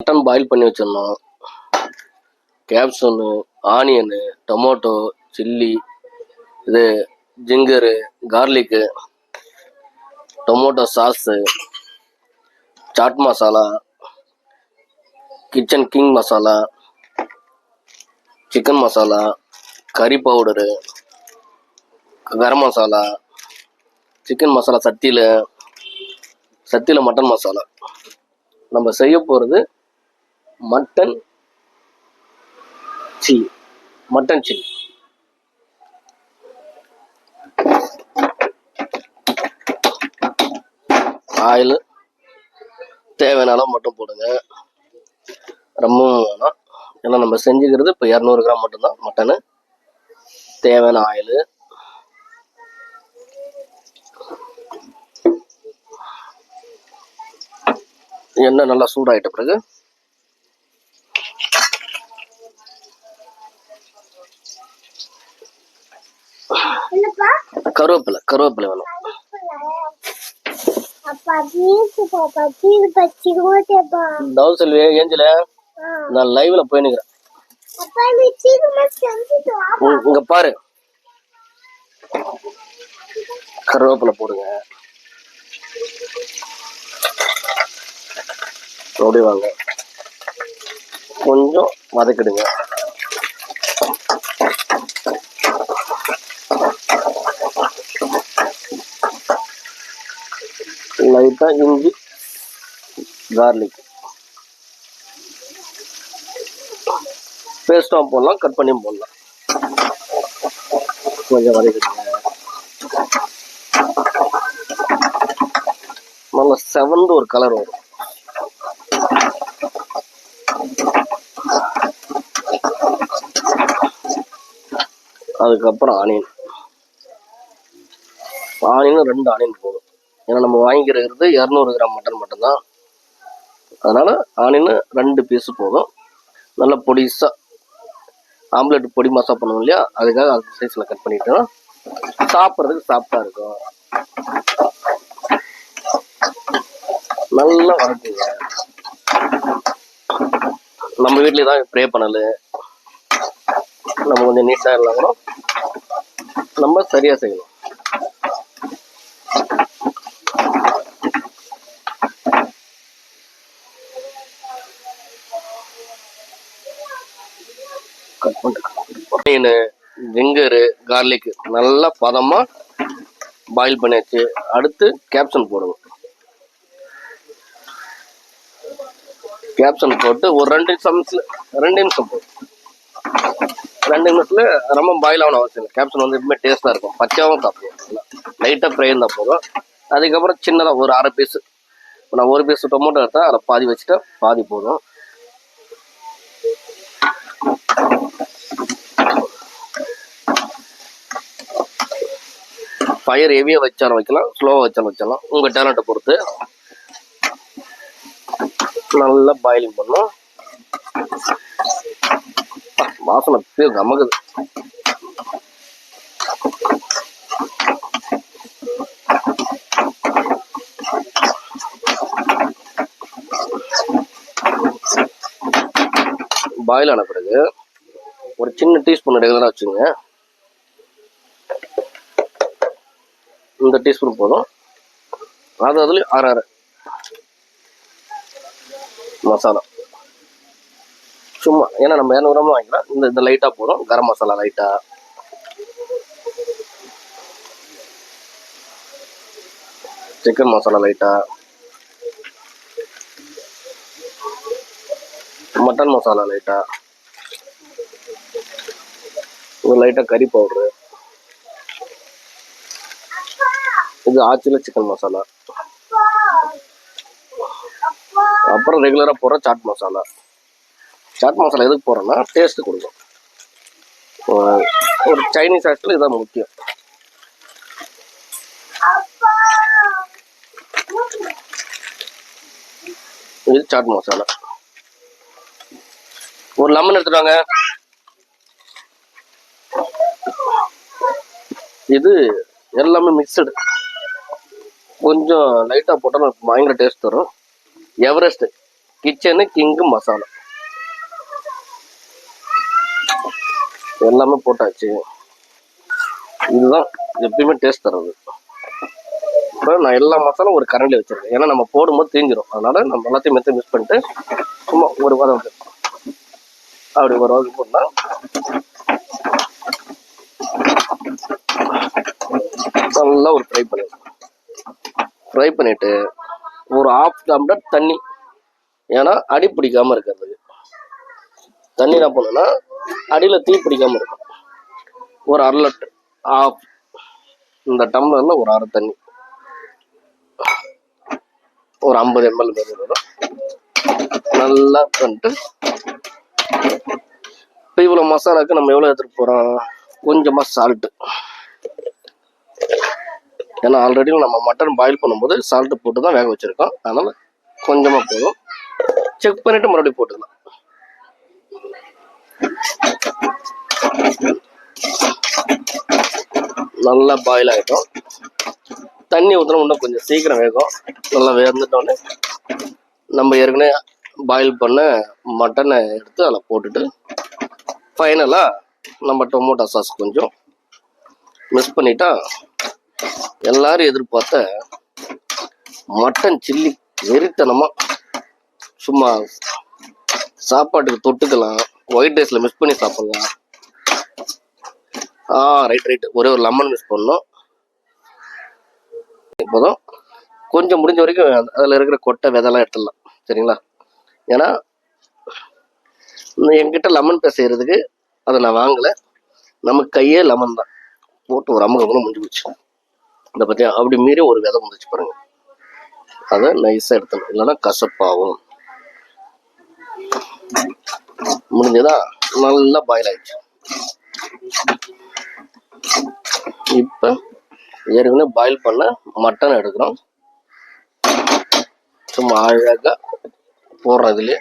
Mutton boil பண்ணி வச்சிடணும். கேப்சூனு onion tomato chilli இது ginger garlic tomato sauce chaat masala kitchen king masala chicken masala கறி powder garam masala chicken masala சத்தியில் சத்தியில் மட்டன் மசாலா நம்ம செய்ய போகிறது mutton chilli mutton chilli. Oil தேவையான அளவு மட்டும் போடுங்க. ரொம்ப வேணாம். ஏன்னா நம்ம செஞ்சுக்கிறது இப்போ இரநூறு கிராம் மட்டும்தான் மட்டனு. தேவையான ஆயில். எண்ணெய் நல்லா சூடாகிட்ட பிறகு கருவேப்பிலை கருவேப்பிலை வேணும். தவறு செல்வி ஏஞ்சல நான் லைவ்ல போய் நிக்கிறேன் அப்பா நீ சீக்கிரமா செஞ்சுட்டு வா உம், இங்க பாரு. கருவேப்பிலை போடுங்க. அப்படி வாங்க. கொஞ்சம் வதக்கிடுங்க. லைட்டா இஞ்சி கார்லிக் பேஸ்ட்டும் போடலாம் கட் பண்ணியும் போடலாம். கொஞ்சம் வரைக்கும் நல்ல செவந்து ஒரு கலர் வரும். அதுக்கப்புறம் ஆனியன் ஆனியன் ரெண்டு ஆனியன் போதும். ஏன்னா நம்ம வாங்கிக்கிறது இரநூறு கிராம் மட்டன் மட்டும்தான். அதனால் ஆனின்னு ரெண்டு பீஸு போதும். நல்ல பொடிசா ஆம்லெட் பொடி மசா பண்ணுவோம் இல்லையா? அதுக்காக அந்த சைஸில் கட் பண்ணிட்டோம் சாப்பிட்றதுக்கு சாஃப்டாக இருக்கும். நல்லா வதக்குங்க. நம்ம வீட்லேயே தான் ப்ரே பண்ணல. நம்ம கொஞ்சம் நீட்டாக இருந்தால் கூட நம்ம சரியாக செய்யணும் கட் பண்ணிட்டு மீன் ஜிங்கரு கார்லிக்கு நல்லா பதமாக பாயில் பண்ணியாச்சு. அடுத்து கேப்சன் போடுவோம் கேப்சன் போட்டு ஒரு ரெண்டு நிமிஷம் ரெண்டு நிமிஷம் போடுவோம் ரெண்டு நிமிஷத்தில் ரொம்ப பாயில் ஆகணும் அவசியம் இல்லை. கேப்சன் வந்து எப்பவுமே டேஸ்ட்டாக இருக்கும். பச்சையாகவும் சாப்பிடுவோம் நல்லா லைட்டாக ஃப்ரை இருந்தால் போதும். அதுக்கப்புறம் சின்னதாக ஒரு அரை பீஸ் நான் ஒரு பீஸ் டொமேட்டோ எடுத்தேன். அதை பாதி வச்சுட்டேன். பாதி போதும். ஃபயர் ஹெவியாக வச்சாலும் வைக்கலாம் ஸ்லோவாக வச்சாலும் வச்சாலும் உங்கள் டேலண்ட்டை பொறுத்து. நல்லா பாயிலிங் பண்ணும் வாசனை பேர் நமக்குது பாயில் ஆன பிறகு ஒரு சின்ன டீஸ்பூன் ரெகுலராக வச்சுங்க இந்த டீஸ்பூன் போதும். அது அதுலேயும் அரை அரை மசாலா. சும்மா ஏன்னா நம்ம இரநூறு கிராம் வாங்கிக்கலாம் இந்த இந்த லைட்டாக போதும். கரம் மசாலா லைட்டாக சிக்கன் மசாலா லைட்டாக மட்டன் மசாலா லைட்டாக ஒரு லைட்டாக கறி பவுட்ரு இது ஆச்சில சிக்கன் மசாலா. அப்புறம் ரெகுலராக போடுற சாட் மசாலா. சாட் மசாலா எதுக்கு போகிறோன்னா டேஸ்ட் கொடுக்கும். ஒரு- சைனீஸ் ஆக்டில் இதுதான் முக்கியம். இது சாட் மசாலா. ஒரு லெமன் எடுத்துட்டாங்க இது எல்லாமே மிக்சடு கொஞ்சம் லைட்டாக போட்டாலும் பயங்கர டேஸ்ட் வரும் எவரெஸ்ட் கிச்சனு கிங்கு மசாலா எல்லாமே போட்டாச்சு. இதுதான் எப்பயுமே டேஸ்ட் தர்றது. இப்போ நான் எல்லா மசாலும் ஒரு கரண்டில் வச்சிருக்கேன். ஏன்னா நம்ம போடும்போது தீஞ்சிரும். அதனால நம்ம எல்லாத்தையும் மெத்த மிக்ஸ் பண்ணிட்டு சும்மா ஒரு வாரம் அப்படி ஒரு வாரம் போட்டால் நல்லா ஒரு ஃப்ரை பண்ணி ஃப்ரை பண்ணிட்டு ஒரு ஆஃப் டம்ளர் தண்ணி. ஏன்னா அடி பிடிக்காம இருக்கிறதுக்கு தண்ணி என்ன பண்ணுன்னா அடியில் தீ பிடிக்காம இருக்கும். ஒரு அரை லிட்டர் ஆஃப் இந்த டம்ளரில் ஒரு அரை தண்ணி. ஒரு ஐம்பது எம்எல் வரும். நல்லா பண்ணிட்டு இப்போ இவ்வளோ மசாலாவுக்கு நம்ம எவ்வளோ எடுத்துகிட்டு போகிறோம் கொஞ்சமாக சால்ட்டு ஏன்னா ஆல்ரெடி நம்ம மட்டன் பாயில் பண்ணும்போது சால்ட்டு போட்டு தான் வேக வச்சுருக்கோம். அதனால் கொஞ்சமாக போதும். செக் பண்ணிவிட்டு மறுபடியும் போட்டுக்கலாம். நல்லா பாயில் ஆகிட்டோம் தண்ணி ஊற்றினா இன்னும் கொஞ்சம் சீக்கிரம் வேகும். நல்லா வேர்ந்துட்டோன்னே நம்ம ஏற்கனவே பாயில் பண்ண மட்டனை எடுத்து அதில் போட்டுட்டு ஃபைனலாக நம்ம டொமோட்டோ சாஸ் கொஞ்சம் மிக்ஸ் பண்ணிட்டா எல்லாரும் எதிர்பார்த்த மட்டன் சில்லி வெறித்தனமாக சும்மா சாப்பாட்டுக்கு தொட்டுக்கலாம். ஒயிட் ரைஸில் மிக்ஸ் பண்ணி சாப்பிட்லாம். ஆ ரைட் ரைட் ஒரே ஒரு லெமன் மிக்ஸ் பண்ணோம். இப்போதான் கொஞ்சம் முடிஞ்ச வரைக்கும் அதில் இருக்கிற கொட்டை விதெல்லாம் எடுத்துடலாம். சரிங்களா? ஏன்னா என்கிட்ட லெமன் பேச செய்கிறதுக்கு அதை நான் வாங்கலை. நம்ம கையே லெமன் தான். போட்டு ஒரு அமுகம் முடிஞ்சு போச்சு. இதை பற்றி அப்படி மீறி ஒரு விதை வந்துச்சு பாருங்க. அதை நைஸாக எடுத்தணும் இல்லைன்னா கசப்பாகும். முடிஞ்சதா? நல்லா பாயில் ஆயிடுச்சு. இப்போ ஏற்கனவே பாயில் பண்ண மட்டன் எடுக்கிறோம். சும்மா அழகாக போடுறோம் இதுலேயே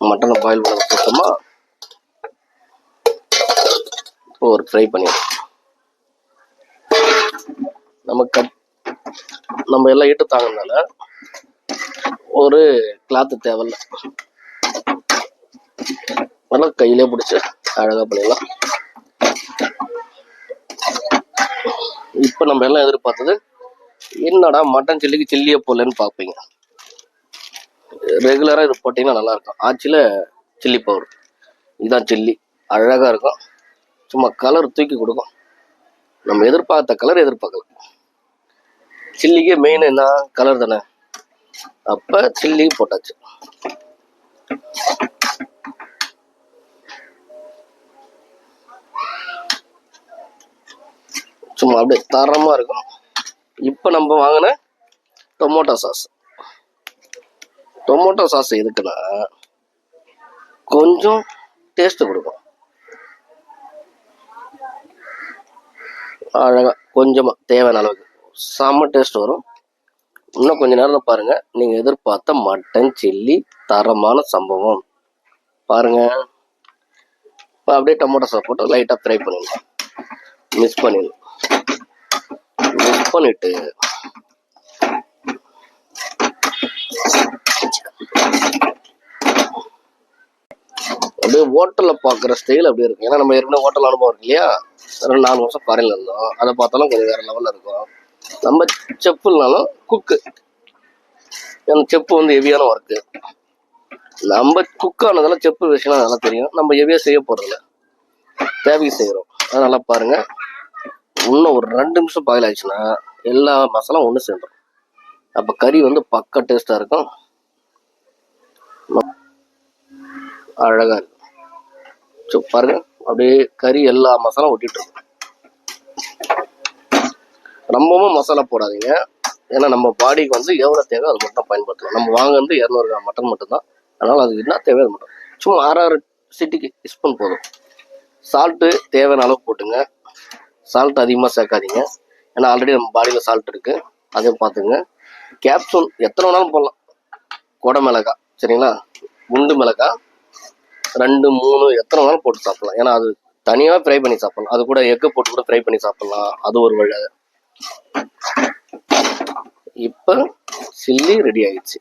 மட்டனை பாயில் பண்ண போட்டோமா இப்போ ஒரு ஃப்ரை பண்ணிடுறோம் நம்ம கட் நம்ம எல்லாம் இட்டு தாங்கினால ஒரு கிளாத்து தேவையில்ல. நல்லா கையிலே பிடிச்சி அழகா பண்ணிடலாம். இப்போ நம்ம எல்லாம் எதிர்பார்த்தது என்னடா மட்டன் சில்லிக்கு சில்லியே போடலன்னு பார்ப்பீங்க. ரெகுலராக இது போட்டிங்கன்னா நல்லா இருக்கும். ஆச்சியில் சில்லி பவுடர். இதுதான் சில்லி. அழகாக இருக்கும். சும்மா கலர் தூக்கி கொடுக்கும். நம்ம எதிர்பார்த்த கலர் எதிர்பார்க்கல. சில்லிக்கு மெயின் என்ன? கலர் தானே. அப்போ சில்லி போட்டாச்சு. சும்மா அப்படியே தரமாக இருக்கும் இப்போ நம்ம வாங்கின டொமோட்டோ சாஸ் டொமோட்டோ சாஸ் எதுக்குன்னா கொஞ்சம் டேஸ்ட் கொடுக்கும். அழகாக கொஞ்சமாக தேவையான அளவுக்கு. செம்ம டேஸ்ட் வரும். இன்னும் கொஞ்ச நேரம் பாருங்கள் நீங்கள் எதிர்பார்த்த மட்டன் சில்லி தரமான சம்பவம். பாருங்கள் இப்போ அப்படியே டொமேட்டோ சாஸ் போட்டு லைட்டாக ஃப்ரை பண்ணிடணும் மிஸ் பண்ணிடணும் மிஸ் பண்ணிட்டு. அப்படியே ஹோட்டலில் பார்க்குற ஸ்டைல் அப்படியே இருக்கும். ஏன்னா நம்ம ஏற்கனவே ஹோட்டல் அனுபவம் இருக்கு இல்லையா? ரெண்டு நாலு வருஷம் ஃபாரின்ல இருந்தோம். அதை பார்த்தாலும் கொஞ்சம் வேற லெவலில் இருக்கும். நம்ம செப்புனாலும் குக்கு அந்த செப்பு வந்து ஹெவியான ஒர்க்கு நம்ம குக்கானதெல்லாம் செப்பு விஷயம்லாம் நல்லா தெரியும். நம்ம ஹெவியாக செய்ய போகிறதில்ல தேவைக்கு செய்கிறோம் அதனால பாருங்க. இன்னும் ஒரு ரெண்டு நிமிஷம் பாயில் ஆயிடுச்சுன்னா எல்லா மசாலாம் ஒன்று சேர்ந்துடும் அப்போ கறி வந்து பக்கா டேஸ்ட்டாக இருக்கும். அழகாக இருக்கும். ஸோ பாருங்க. அப்படியே கறி எல்லா மசாலா ஒட்டிட்டு இருக்கும் ரொம்பவும் மசாலா போடாதீங்க. ஏன்னா நம்ம பாடிக்கு வந்து எவ்வளோ தேவை அது மட்டும் பயன்படுத்தலாம் நம்ம வாங்குறது இரநூறு கிராம் மட்டன் மட்டும்தான். அதனால் அது என்ன தேவை அது மட்டும். சும்மா ஆறு ஆறு சிட்டிக்கு ஸ்பூன் போதும். சால்ட்டு தேவையான அளவு போட்டுங்க. சால்ட் அதிகமாக சேர்க்காதீங்க. ஏன்னா ஆல்ரெடி நம்ம பாடியில் சால்ட் இருக்குது அதையும் பார்த்துங்க கேப்சூல் எத்தனை வேணாலும் போடலாம். கொடை மிளகாய் சரிங்களா? குண்டு மிளகாய் ரெண்டு மூணு எத்தனை நாள் போட்டு சாப்பிடலாம். ஏன்னா அது தனியாக ஃப்ரை பண்ணி சாப்பிடலாம். அது கூட எக்கு போட்டு கூட ஃப்ரை பண்ணி சாப்பிடலாம். அது ஒரு வழி. இப்போ சில்லி ரெடி ஆயிடுச்சு.